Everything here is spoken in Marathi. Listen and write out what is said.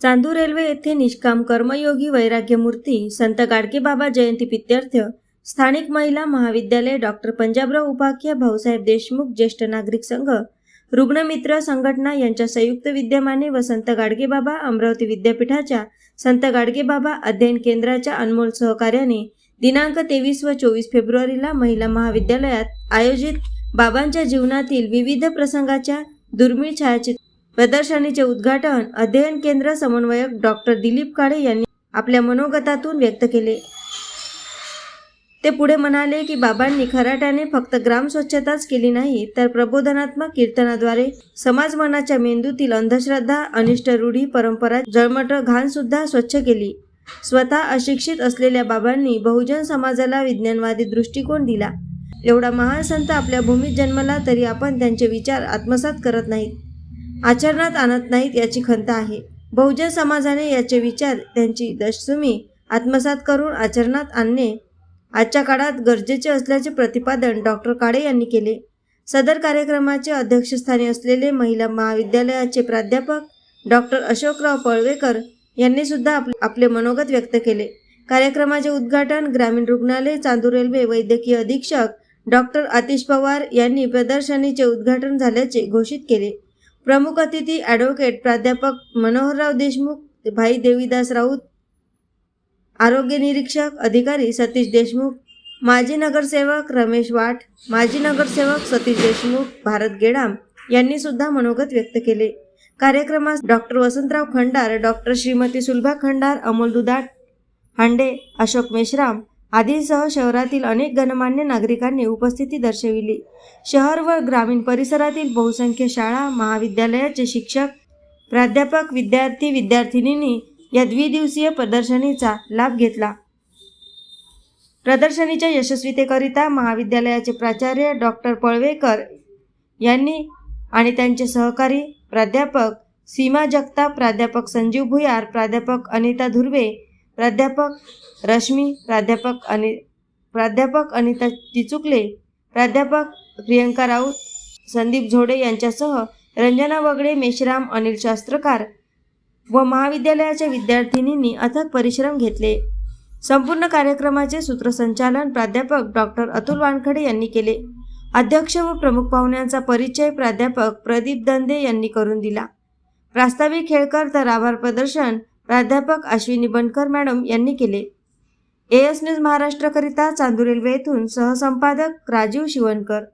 चांदूर रेल्वे येथे निष्काम कर्मयोगी वैराग्य मूर्ती संत गाडगेबाबा जयंती प्रित्यर्थ स्थानिक महिला महाविद्यालय डॉक्टर पंजाबराव उपाख्य भाऊसाहेब देशमुख ज्येष्ठ नागरिक संघ रुग्णमित्र संघटना यांच्या संयुक्त विद्यमाने व संत गाडगेबाबा अमरावती विद्यापीठाच्या संत गाडगेबाबा अध्ययन केंद्राच्या अनमोल सहकार्याने दिनांक तेवीस व चोवीस फेब्रुवारीला महिला महाविद्यालयात आयोजित बाबांच्या जीवनातील विविध प्रसंगाच्या दुर्मिळ छायाचित्र प्रदर्शनीचे उद्घाटन अध्ययन केंद्र समन्वयक डॉक्टर दिलीप काळे यांनी आपल्या मनोगतातून व्यक्त केले. ते पुढे म्हणाले की बाबांनी खराट्याने फक्त ग्राम स्वच्छताच केली नाही तर प्रबोधनात्मक कीर्तनाद्वारे समाज मनाच्या मेंदूतील अंधश्रद्धा अनिष्ट रूढी परंपरा जळमट घाणसुद्धा स्वच्छ केली. स्वतः अशिक्षित असलेल्या बाबांनी बहुजन समाजाला विज्ञानवादी दृष्टिकोन दिला. एवढा महान संत आपल्या भूमीत जन्मला तरी आपण त्यांचे विचार आत्मसात करत नाहीत आचरणात आणत नाहीत याची खंत आहे. बहुजन समाजाने याचे विचार त्यांची दशसुमी आत्मसात करून आचरणात आणणे आजच्या काळात गरजेचे असल्याचे प्रतिपादन डॉक्टर काळे यांनी केले. सदर कार्यक्रमाचे अध्यक्षस्थानी असलेले महिला महाविद्यालयाचे प्राध्यापक डॉक्टर अशोकराव पळवेकर यांनी सुद्धा आपले आपले मनोगत व्यक्त केले. कार्यक्रमाचे उद्घाटन ग्रामीण रुग्णालय चांदूर रेल्वे वैद्यकीय अधीक्षक डॉक्टर आतिश पवार यांनी प्रदर्शनीचे उद्घाटन झाल्याचे घोषित केले. प्रमुख अतिथी ॲडव्होकेट प्राध्यापक मनोहरराव देशमुख भाई देवीदास राऊत आरोग्य निरीक्षक अधिकारी सतीश देशमुख माजी नगरसेवक रमेश वाट माजी नगरसेवक सतीश देशमुख भारत गेडाम यांनी सुद्धा मनोगत व्यक्त केले. कार्यक्रमास डॉक्टर वसंतराव खंडार डॉक्टर श्रीमती सुलभा खंडार अमोल दुधाट हांडे अशोक मेश्राम आदींसह शहरातील अनेक गणमान्य नागरिकांनी उपस्थिती दर्शविली. शहर व ग्रामीण परिसरातील बहुसंख्य शाळा महाविद्यालयाचे शिक्षक प्राध्यापक विद्यार्थी विद्यार्थिनींनी या द्विदिवसीय प्रदर्शनीचा लाभ घेतला. प्रदर्शनीच्या यशस्वीतेकरिता महाविद्यालयाचे प्राचार्य डॉक्टर पळवेकर यांनी आणि त्यांचे सहकारी प्राध्यापक सीमा जगताप प्राध्यापक संजीव भुयार प्राध्यापक अनिता धुर्वे प्राध्यापक रश्मी प्राध्यापक अनि प्राध्यापक अनिता तिचुकले प्राध्यापक प्रियंका राऊत संदीप झोडे यांच्यासह रंजना वगडे मेश्राम अनिल शास्त्रकार व महाविद्यालयाच्या विद्यार्थिनींनी अथक परिश्रम घेतले. संपूर्ण कार्यक्रमाचे सूत्रसंचालन प्राध्यापक डॉक्टर अतुल वानखडे यांनी केले. अध्यक्ष व प्रमुख पाहुण्यांचा परिचय प्राध्यापक प्रदीप दंदे यांनी करून दिला. प्रास्ताविक खेळकर तर आभार प्रदर्शन प्राध्यापक अश्विनी बनकर मॅडम यांनी केले. एएस न्यूज महाराष्ट्रकरिता चांदूर रेल्वे येथून सहसंपादक राजीव शिवणकर